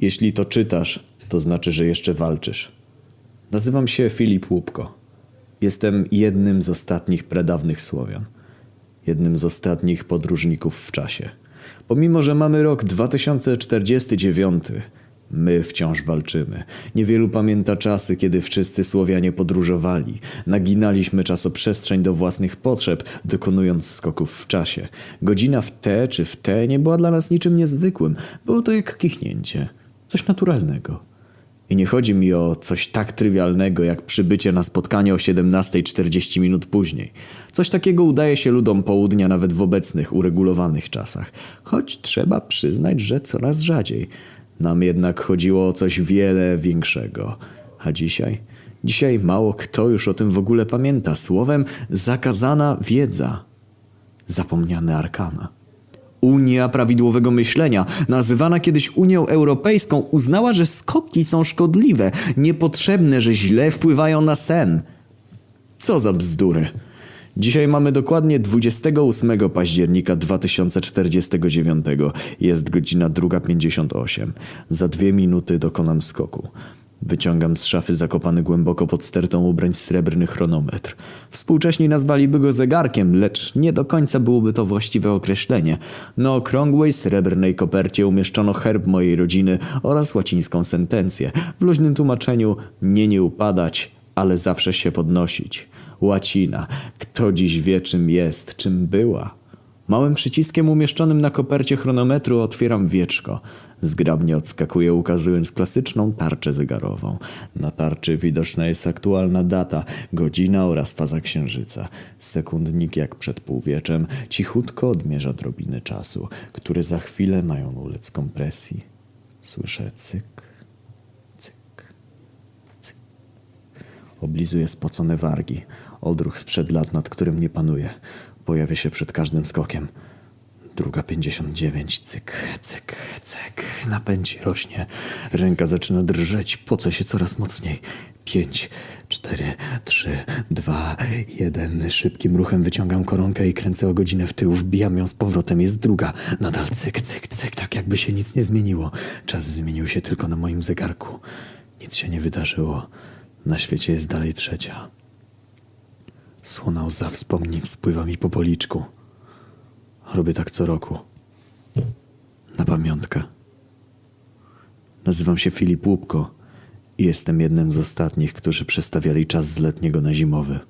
Jeśli to czytasz, to znaczy, że jeszcze walczysz. Nazywam się Filip Łupko. Jestem jednym z ostatnich pradawnych Słowian. Jednym z ostatnich podróżników w czasie. Pomimo, że mamy rok 2049, my wciąż walczymy. Niewielu pamięta czasy, kiedy wszyscy Słowianie podróżowali. Naginaliśmy czasoprzestrzeń do własnych potrzeb, dokonując skoków w czasie. Godzina w te czy w te nie była dla nas niczym niezwykłym. Było to jak kichnięcie. Coś naturalnego. I nie chodzi mi o coś tak trywialnego, jak przybycie na spotkanie o 17.40 minut później. Coś takiego udaje się ludom południa nawet w obecnych, uregulowanych czasach. Choć trzeba przyznać, że coraz rzadziej. Nam jednak chodziło o coś wiele większego. A dzisiaj? Dzisiaj mało kto już o tym w ogóle pamięta. Słowem, zakazana wiedza. Zapomniane arkana. Unia Prawidłowego Myślenia, nazywana kiedyś Unią Europejską, uznała, że skoki są szkodliwe, niepotrzebne, że źle wpływają na sen. Co za bzdury. Dzisiaj mamy dokładnie 28 października 2049. Jest godzina 2.58. Za dwie minuty dokonam skoku. Wyciągam z szafy zakopany głęboko pod stertą ubrań srebrny chronometr. Współcześni nazwaliby go zegarkiem, lecz nie do końca byłoby to właściwe określenie. Na okrągłej srebrnej kopercie umieszczono herb mojej rodziny oraz łacińską sentencję. W luźnym tłumaczeniu nie nie upadać, ale zawsze się podnosić. Łacina. Kto dziś wie czym jest, czym była? Małym przyciskiem umieszczonym na kopercie chronometru otwieram wieczko. Zgrabnie odskakuję, ukazując klasyczną tarczę zegarową. Na tarczy widoczna jest aktualna data, godzina oraz faza księżyca. Sekundnik, jak przed półwieczem, cichutko odmierza drobiny czasu, które za chwilę mają ulec kompresji. Słyszę cyk, cyk, cyk. Oblizuję spocone wargi. Odruch sprzed lat, nad którym nie panuję. Pojawia się przed każdym skokiem. Druga pięćdziesiąt dziewięć, cyk, cyk, cyk. Napędzi rośnie. Ręka zaczyna drżeć, poce się coraz mocniej. Pięć, cztery, trzy, dwa, jeden. Szybkim ruchem wyciągam koronkę i kręcę o godzinę w tył. Wbijam ją z powrotem. Jest druga. Nadal cyk, cyk, cyk. Tak jakby się nic nie zmieniło. Czas zmienił się tylko na moim zegarku. Nic się nie wydarzyło. Na świecie jest dalej trzecia. Słona łza wspomnień spływa mi po policzku. Robię tak co roku. Na pamiątkę. Nazywam się Filip Łupko i jestem jednym z ostatnich, którzy przestawiali czas z letniego na zimowy.